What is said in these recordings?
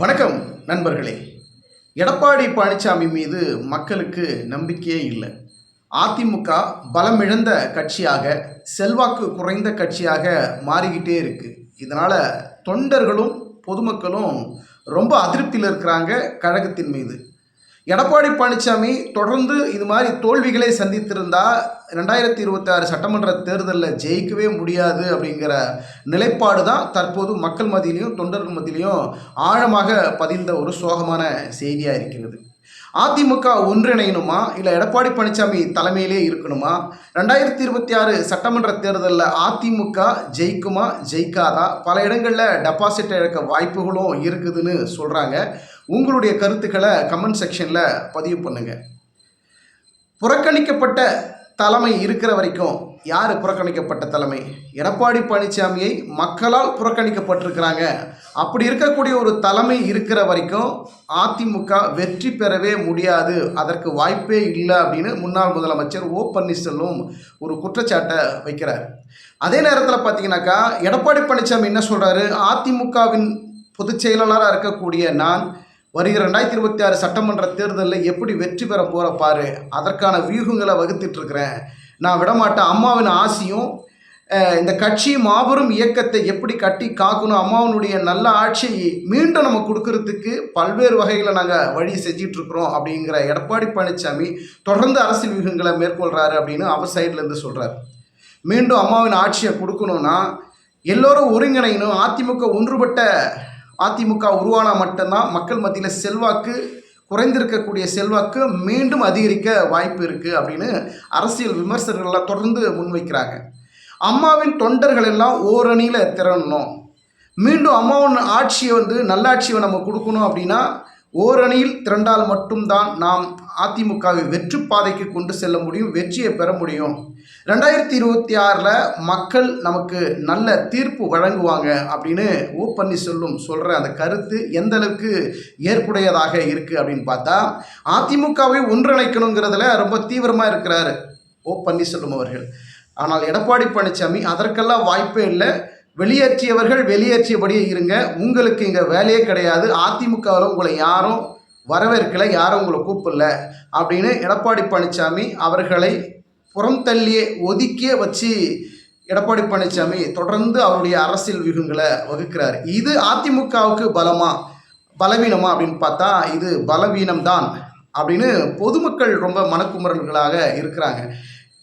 வணக்கம் நண்பர்களே. எடப்பாடி பழனிசாமி மீது மக்களுக்கு நம்பிக்கையே இல்லை. அதிமுக பலமிழந்த கட்சியாக செல்வாக்கு குறைந்த கட்சியாக மாறிக்கிட்டே இருக்குது இதனால் தொண்டர்களும் பொதுமக்களும் ரொம்ப அதிருப்தியில் இருக்கிறாங்க கழகத்தின் மீது. எடப்பாடி பழனிசாமி தொடர்ந்து இது மாதிரி தோல்விகளை சந்தித்திருந்தா ரெண்டாயிரத்தி இருபத்தாறு சட்டமன்ற தேர்தலில் ஜெயிக்கவே முடியாது அப்படிங்கிற நிலைப்பாடு தான் தற்போது மக்கள் மத்தியிலையும் தொண்டர்கள் மத்தியிலையும் ஆழமாக பதிந்த ஒரு சோகமான செய்தியாக இருக்கிறது. அதிமுக ஒன்றிணையணுமா? இல்லை எடப்பாடி பழனிசாமி தலைமையிலே இருக்கணுமா? ரெண்டாயிரத்தி இருபத்தி ஆறு சட்டமன்ற தேர்தலில் அதிமுக ஜெயிக்குமா? ஜெயிக்காதா? பல இடங்களில் டெபாசிட் இழக்க வாய்ப்புகளும் இருக்குதுன்னு சொல்கிறாங்க உங்களுடைய கருத்துக்களை கமெண்ட் செக்ஷனில் பதிவு பண்ணுங்கள் புறக்கணிக்கப்பட்ட தலைமை இருக்கிற வரைக்கும் யார் புறக்கணிக்கப்பட்ட தலைமை? எடப்பாடி பழனிசாமியை மக்களால் புறக்கணிக்கப்பட்டிருக்கிறாங்க. அப்படி இருக்கக்கூடிய ஒரு தலைமை இருக்கிற வரைக்கும் அதிமுக வெற்றி பெறவே முடியாது. அதற்கு வாய்ப்பே இல்லை அப்படின்னு முன்னாள் முதலமைச்சர் ஓ பன்னீர்செல்வம் ஒரு குற்றச்சாட்டை வைக்கிறார். அதே நேரத்தில் பார்த்தீங்கன்னாக்கா எடப்பாடி பழனிசாமி என்ன சொல்கிறாரு அதிமுகவின் பொதுச் செயலாளராக இருக்கக்கூடிய நான் வருகிற ரெண்டாயிரத்தி இருபத்தி ஆறு சட்டமன்ற தேர்தலில் எப்படி வெற்றி பெற போகிற பாரு. அதற்கான வியூகங்களை வகுத்துட்டு இருக்கிறேன் நான் விடமாட்டேன் அம்மாவின் ஆசையும் இந்த கட்சி மாபெரும் இயக்கத்தை எப்படி கட்டி காக்கணும் அம்மாவனுடைய நல்ல ஆட்சியை மீண்டும் நம்ம கொடுக்கறதுக்கு பல்வேறு வகைகளை நாங்கள் வழி செஞ்சிட்ருக்குறோம் அப்படிங்கிற எடப்பாடி பழனிசாமி தொடர்ந்து அரசியல் வியூகங்களை மேற்கொள்கிறாரு அப்படின்னு அவர் சைட்லேருந்து சொல்கிறார் மீண்டும் அம்மாவின் ஆட்சியை கொடுக்கணும்னா எல்லோரும் ஒருங்கிணையணும். அதிமுக ஒன்றுபட்ட அதிமுக உருவானால் மட்டும்தான் மக்கள் மத்தியில் செல்வாக்கு குறைந்திருக்கக்கூடிய செல்வாக்கு மீண்டும் அதிகரிக்க வாய்ப்பு இருக்குது அப்படின்னு அரசியல் விமர்சகர்கள்லாம் தொடர்ந்து முன்வைக்கிறாங்க. அம்மாவின் தொண்டர்கள் எல்லாம் ஓரணியில் திரளணும். மீண்டும் அம்மாவின் ஆட்சியை வந்து நல்லாட்சியை நம்ம கொடுக்கணும் அப்படின்னா ஓரணியில் திரண்டால் மட்டும்தான் நாம் அதிமுகவை வெற்றி பாதைக்கு கொண்டு செல்ல முடியும் வெற்றியை பெற முடியும். ரெண்டாயிரத்தி இருபத்தி ஆறில் மக்கள் நமக்கு நல்ல தீர்ப்பு வழங்குவாங்க அப்படின்னு ஓ பன்னீர்செல்வம் சொல்கிற அந்த கருத்து எந்த அளவுக்கு ஏற்புடையதாக இருக்குது அப்படின்னு பார்த்தா அதிமுகவை ஒன்றிணைக்கணுங்கிறதுல ரொம்ப தீவிரமாக இருக்கிறாரு ஓ பன்னீர்செல்வம் அவர்கள். ஆனால் எடப்பாடி பழனிசாமி அதற்கெல்லாம் வாய்ப்பே இல்லை. வெளியேற்றியவர்கள் வெளியேற்றியபடியே இருங்க. உங்களுக்கு இங்கே வேலையே கிடையாது. அதிமுகவில் உங்களை யாரும் வரவேற்கல யாரும் உங்களை கூப்பிடல அப்படின்னு எடப்பாடி பழனிசாமி அவர்களை புறம் தள்ளியே ஒதுக்கியே வச்சு எடப்பாடி பழனிசாமி தொடர்ந்து அவருடைய அரசியல் வியூகங்களை வகுக்கிறார். இது அதிமுகவுக்கு பலமா பலவீனமா அப்படின்னு பார்த்தா இது பலவீனம்தான் அப்படின்னு பொதுமக்கள் ரொம்ப மனக்குமரல்களாக இருக்கிறாங்க.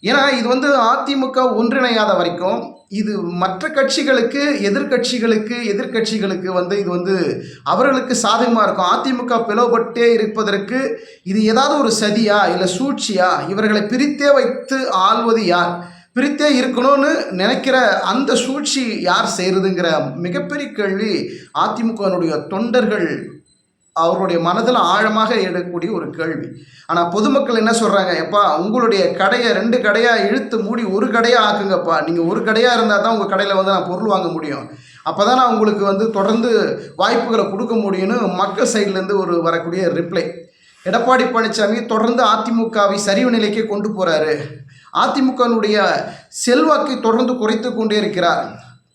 ஏன்னா இது வந்து அதிமுக ஒன்றிணையாத வரைக்கும் இது மற்ற கட்சிகளுக்கு எதிர்க்கட்சிகளுக்கு எதிர்க்கட்சிகளுக்கு வந்து இது வந்து அவர்களுக்கு சாதகமாக இருக்கும். அதிமுக பிளவுபட்டே இருப்பதற்கு இது ஏதாவது ஒரு சதியா இல்லை சூழ்ச்சியா? இவர்களை பிரித்தே வைத்து ஆள்வது யார்? பிரித்தே இருக்கணும்னு நினைக்கிற அந்த சூழ்ச்சி யார் செய்கிறதுங்கிற மிகப்பெரிய கேள்வி அதிமுகவினுடைய தொண்டர்கள் அவருடைய மனதில் ஆழமாக எடுக்கக்கூடிய ஒரு கேள்வி. ஆனால் பொதுமக்கள் என்ன சொல்கிறாங்க எப்பா உங்களுடைய கடையை ரெண்டு கடையாக இழுத்து மூடி ஒரு கடையாக ஆக்குங்கப்பா. நீங்கள் ஒரு கடையாக இருந்தால் தான் உங்கள் கடையில் வந்து நான் பொருள் வாங்க முடியும். அப்போ தான் நான் உங்களுக்கு வந்து தொடர்ந்து வாய்ப்புகளை கொடுக்க முடியும்னு மக்கள் சைட்லேருந்து ஒரு வரக்கூடிய ரிப்ளை எடப்பாடி பழனிசாமி தொடர்ந்து அதிமுகவை சரிவு நிலைக்கே கொண்டு போகிறாரு அதிமுகவினுடைய செல்வாக்கை தொடர்ந்து குறைத்து கொண்டே இருக்கிறார்.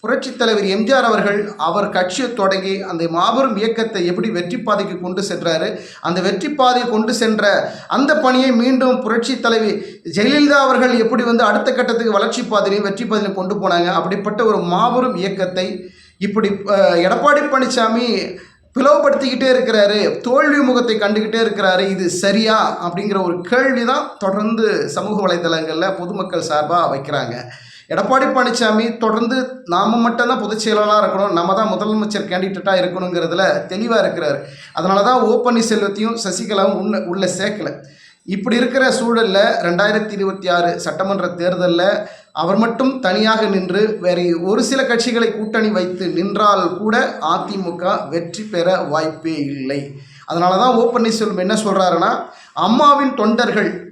புரட்சித் தலைவர் எம்ஜிஆர் அவர்கள் அவர் கட்சியை தொடங்கி அந்த மாபெரும் இயக்கத்தை எப்படி வெற்றி பாதைக்கு கொண்டு சென்றாரு அந்த வெற்றி பாதையை கொண்டு சென்ற அந்த பணியை மீண்டும் புரட்சி தலைவி ஜெயலலிதா அவர்கள் எப்படி வந்து அடுத்த கட்டத்துக்கு வளர்ச்சி பாதையிலையும் வெற்றி பாதையிலையும் கொண்டு போனாங்க அப்படிப்பட்ட ஒரு மாபெரும் இயக்கத்தை இப்படி எடப்பாடி பழனிசாமி பிளவுபடுத்திக்கிட்டே இருக்கிறாரு தோல்வி முகத்தை கண்டுக்கிட்டே இருக்கிறாரு இது சரியா அப்படிங்கிற ஒரு கேள்வி தான் தொடர்ந்து சமூக வலைதளங்களில் பொதுமக்கள் சார்பாக வைக்கிறாங்க. எடப்பாடி பழனிசாமி தொடர்ந்து நாம மட்டும்தான் பொதுச் செயலாளராக இருக்கணும் நம்ம தான் முதலமைச்சர் கேண்டிடேட்டாக இருக்கணுங்கிறதுல தெளிவாக இருக்கிறார். அதனால தான் ஓ பன்னீர்செல்வத்தையும் சசிகலாவும் உள்ள உள்ளே சேர்க்கலை. இப்படி இருக்கிற சூழலில் ரெண்டாயிரத்தி இருபத்தி ஆறு சட்டமன்ற தேர்தலில் அவர் மட்டும் தனியாக நின்று வேறு ஒரு சில கட்சிகளை கூட்டணி வைத்து நின்றால் கூட அதிமுக வெற்றி பெற வாய்ப்பே இல்லை. அதனால தான் ஓ பன்னீர்செல்வம் என்ன சொல்கிறாருன்னா அம்மாவின் தொண்டர்கள்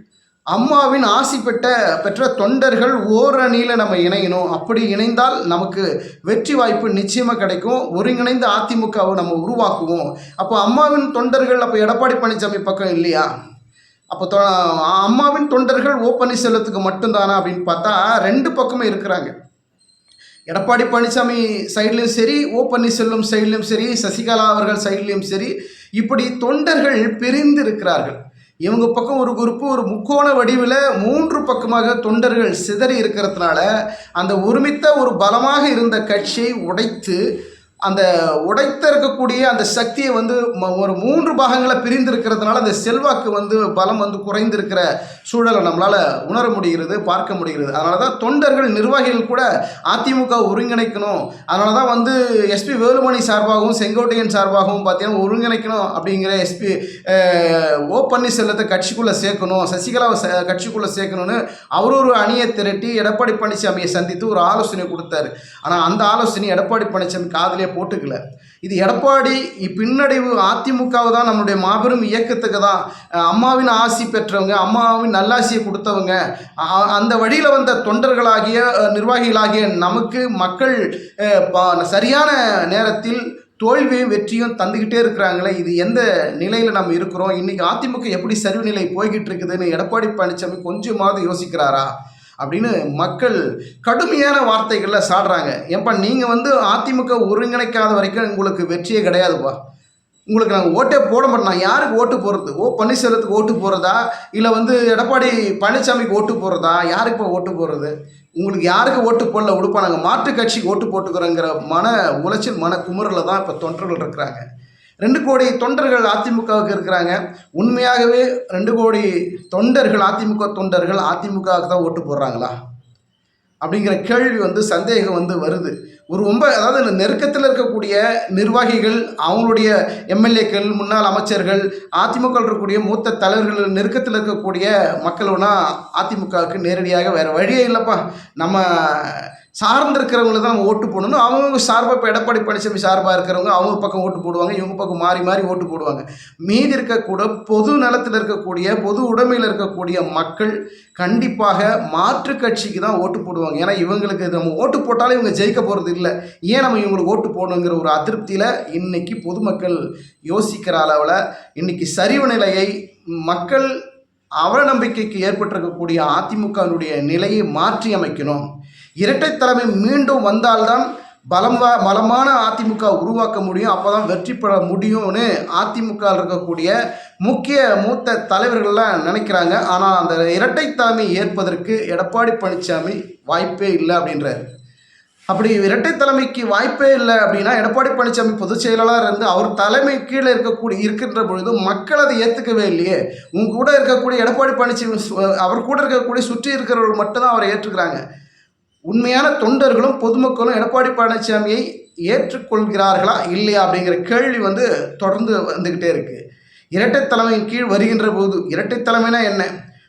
அம்மாவின் ஆசி பெற்ற பெற்ற தொண்டர்கள் ஓரணியில் நம்ம இணையணும். அப்படி இணைந்தால் நமக்கு வெற்றி வாய்ப்பு நிச்சயமாக கிடைக்கும். ஒருங்கிணைந்த அதிமுகவை நம்ம உருவாக்குவோம். அப்போ அம்மாவின் தொண்டர்கள் அப்போ எடப்பாடி பழனிசாமி பக்கம் இல்லையா? அப்போ அம்மாவின் தொண்டர்கள் ஓ பன்னீர்செல்வத்துக்கு மட்டும்தானா அப்படின்னு பார்த்தா ரெண்டு பக்கமும் இருக்கிறாங்க. எடப்பாடி பழனிசாமி சைட்லேயும் சரி ஓ பன்னீர்செல்வம் சைட்லேயும் சரி சசிகலா அவர்கள் சைட்லேயும் சரி இப்படி தொண்டர்கள் பிரிந்து இருக்கிறார்கள். இவங்க பக்கம் ஒரு குரூப்பு ஒரு முக்கோண வடிவில் மூன்று பக்கமாக தொண்டர்கள் சிதறி இருக்கிறதுனால அந்த ஒருமித்த ஒரு பலமாக இருந்த கட்சியை உடைத்து அந்த உடைத்த இருக்கக்கூடிய அந்த சக்தியை வந்து ம- ஒரு மூன்று பாகங்களை பிரிந்திருக்கிறதுனால அந்த செல்வாக்கு வந்து பலம் வந்து குறைந்திருக்கிற சூழலை நம்மளால் உணர முடிகிறது பார்க்க முடிகிறது. அதனால தான் தொண்டர்கள் நிர்வாகிகள் கூட அதிமுக ஒருங்கிணைக்கணும். அதனால தான் வந்து எஸ்பி வேலுமணி சார்பாகவும் செங்கோட்டையன் சார்பாகவும் பார்த்தீங்கன்னா ஒருங்கிணைக்கணும் அப்படிங்கிற எஸ்பி ஓ பன்னீர்செல்வத்தை கட்சிக்குள்ளே சேர்க்கணும் சசிகலாவை ச- கட்சிக்குள்ளே சேர்க்கணும்னு அவர் ஒரு அணியை திரட்டி எடப்பாடி பழனிசாமியை சந்தித்து ஒரு ஆலோசனை கொடுத்தாரு. ஆனால் அந்த ஆலோசனை எடப்பாடி பழனிசாமி காதலே போட்டுக்கல. இது எடப்பாடி பின்னடைவு அதிமுகவை தான் நம்மளுடைய மாபெரும் இயக்கத்துக்கு தான் அம்மாவின் ஆசி பெற்றவங்க அம்மாவின் நல்லாசியை கொடுத்தவங்க அந்த வழியில் வந்த தொண்டர்களாகிய நிர்வாகிகளாகிய நமக்கு மக்கள் ப- சரியான நேரத்தில் தோல்வியும் வெற்றியும் தந்துக்கிட்டே இருக்கிறாங்களே இது எந்த நிலையில் நம்ம இருக்கிறோம்? இன்றைக்கி அதிமுக எப்படி சரிவு நிலை போய்கிட்டு இருக்குதுன்னு எடப்பாடி பழனிசாமி கொஞ்சமாவது யோசிக்கிறாரா? அப்படின்னு மக்கள் கடுமையான வார்த்தைகளில் சாடுறாங்க. ஏன்பா நீங்கள் வந்து அதிமுக ஒருங்கிணைக்காத வரைக்கும் உங்களுக்கு வெற்றியே கிடையாதுப்பா. உங்களுக்கு நாங்கள் ஓட்டே போட மாட்டோம். நான் யாருக்கு ஓட்டு போடுறது? ஓ பன்னீர்செல்வத்துக்கு ஓட்டு போடுறதா? இல்லை வந்து எடப்பாடி பழனிசாமிக்கு ஓட்டு போடுறதா? யாருக்கு இப்போ ஓட்டு போடுறது? உங்களுக்கு யாருக்கு ஓட்டு போடல உடுப்பா நாங்கள் மாற்று கட்சிக்கு ஓட்டு போட்டுக்கிறோங்கிற மன உளைச்சல் மன குமுறலில் தான் இப்போ தொண்டர்கள் இருக்கிறாங்க. ரெண்டு கோடி தொண்டர்கள் அதிமுகவுக்கு இருக்கிறாங்க. உண்மையாகவே ரெண்டு கோடி தொண்டர்கள் அதிமுக தொண்டர்கள் அதிமுகவுக்கு தான் ஓட்டு போடுறாங்களா? அப்படிங்கிற கேள்வி வந்து சந்தேகம் வந்து வருது. ஒரு ரொம்ப அதாவது இந்த நெருக்கத்தில் இருக்கக்கூடிய நிர்வாகிகள் அவங்களுடைய எம்எல்ஏக்கள் முன்னாள் அமைச்சர்கள் அதிமுக இருக்கக்கூடிய மூத்த தலைவர்கள் நெருக்கத்தில் இருக்கக்கூடிய மக்களும்னா அதிமுகவுக்கு நேரடியாக வேறு வழியே இல்லைப்பா. நம்ம சார்ந்து தான் நம்ம ஓட்டு போடணும் அவங்கவுங்க சார்பாக இப்போ எடப்பாடி பழனிசாமி சார்பாக இருக்கிறவங்க அவங்க பக்கம் ஓட்டு போடுவாங்க இவங்க பக்கம் மாறி மாறி ஓட்டு போடுவாங்க. மீதி இருக்கக்கூட பொது நலத்தில் இருக்கக்கூடிய பொது உடைமையில் இருக்கக்கூடிய மக்கள் கண்டிப்பாக மாற்று கட்சிக்கு தான் ஓட்டு போடுவாங்க. ஏன்னா இவங்களுக்கு நம்ம ஓட்டு போட்டாலே இவங்க ஜெயிக்க போகிறது இல்லை. ஏன் நம்ம இவங்களுக்கு ஓட்டு போடணுங்கிற ஒரு அதிருப்தியில் இன்றைக்கி பொதுமக்கள் யோசிக்கிற அளவில் இன்றைக்கி சரிவு நிலையை மக்கள் அவநம்பிக்கைக்கு ஏற்பட்டிருக்கக்கூடிய அதிமுகவினுடைய நிலையை மாற்றி அமைக்கணும் இரட்டை தலைமை மீண்டும் வந்தால்தான் பலம் பலமான அதிமுக உருவாக்க முடியும். அப்போ தான் வெற்றி பெற முடியும்னு அதிமுக இருக்கக்கூடிய முக்கிய மூத்த தலைவர்கள்லாம் நினைக்கிறாங்க. ஆனால் அந்த இரட்டை தலைமை ஏற்பதற்கு எடப்பாடி பழனிசாமி வாய்ப்பே இல்லை அப்படின்றாரு. அப்படி இரட்டை தலைமைக்கு வாய்ப்பே இல்லை அப்படின்னா எடப்பாடி பழனிசாமி பொதுச் செயலாளர் இருந்து அவர் தலைமை கீழே இருக்கக்கூடிய இருக்கின்ற பொழுது மக்கள் அதை ஏற்றுக்கவே இல்லையே. உங்க கூட இருக்கக்கூடிய எடப்பாடி பழனிசாமி அவர் கூட இருக்கக்கூடிய சுற்றி இருக்கிறவர்கள் மட்டும்தான் அவரை ஏற்றுக்கிறாங்க. உண்மையான தொண்டர்களும் பொதுமக்களும் எடப்பாடி பழனிசாமியை ஏற்றுக்கொள்கிறார்களா இல்லையா அப்படிங்கிற கேள்வி வந்து தொடர்ந்து வந்துக்கிட்டே இருக்கு. இரட்டை தலைமையின் கீழ் வருகின்ற போது இரட்டை தலைமைனா என்ன?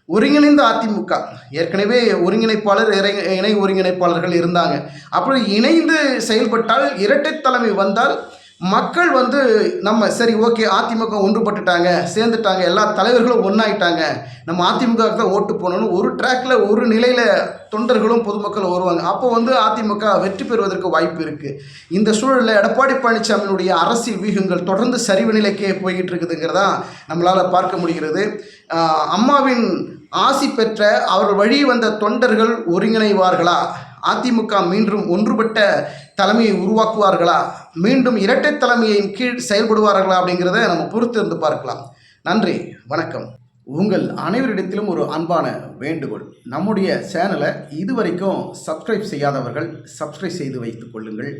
ஒருங்கிணைந்த அதிமுக. ஏற்கனவே ஒருங்கிணைப்பாளர் இறை இணை ஒருங்கிணைப்பாளர்கள் இருந்தாங்க. அப்படி இணைந்து செயல்பட்டால் இரட்டை தலைமை வந்தால் மக்கள் வந்து நம்ம சரி ஓகே அதிமுக ஒன்றுபட்டுட்டாங்க சேர்ந்துட்டாங்க எல்லா தலைவர்களும் ஒன்றாயிட்டாங்க நம்ம அதிமுகவுக்கு தான் ஓட்டு போகணும்னு ஒரு ட்ராக்ல ஒரு நிலையில் தொண்டர்களும் பொதுமக்களும் வருவாங்க. அப்போ வந்து அதிமுக வெற்றி பெறுவதற்கு வாய்ப்பு இருக்குது இந்த சூழலில் எடப்பாடி பழனிசாமியினுடைய அரசியல் வியூகங்கள் தொடர்ந்து சரிவு நிலைக்கே போய்கிட்டு இருக்குதுங்கிறதா நம்மளால் பார்க்க முடிகிறது. அம்மாவின் ஆசி பெற்ற அவர்கள் வழி வந்த தொண்டர்கள் ஒருங்கிணைவார்களா? அதிமுக மீண்டும் ஒன்றுபட்ட தலைமையை உருவாக்குவார்களா? மீண்டும் இரட்டை தலைமையின் கீழ் செயல்படுவார்களா அப்படிங்கிறத நம்ம பொறுத்து இருந்து பார்க்கலாம். நன்றி வணக்கம். உங்கள் அனைவரிடத்திலும் ஒரு அன்பான வேண்டுகோள். நம்முடைய சேனலை இதுவரைக்கும் சப்ஸ்கிரைப் செய்யாதவர்கள் சப்ஸ்கிரைப் செய்து வைத்துக் கொள்ளுங்கள்.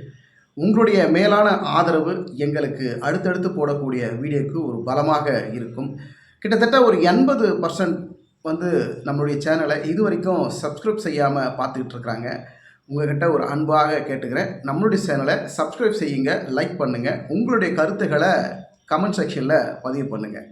உங்களுடைய மேலான ஆதரவு எங்களுக்கு அடுத்தடுத்து போடக்கூடிய வீடியோக்கு ஒரு பலமாக இருக்கும். கிட்டத்தட்ட ஒரு எண்பது பர்சன்ட் வந்து நம்மளுடைய சேனலை இது வரைக்கும் சப்ஸ்கிரைப் செய்யாமல் பார்த்துக்கிட்டு இருக்கிறாங்க உங்கள்கிட்ட ஒரு அன்பாக கேட்டுக்கிறேன். நம்மளுடைய சேனலை சப்ஸ்கிரைப் செய்யுங்க லைக் பண்ணுங்கள் உங்களுடைய கருத்துக்களை கமெண்ட் செக்ஷனில் பதிவு பண்ணுங்கள்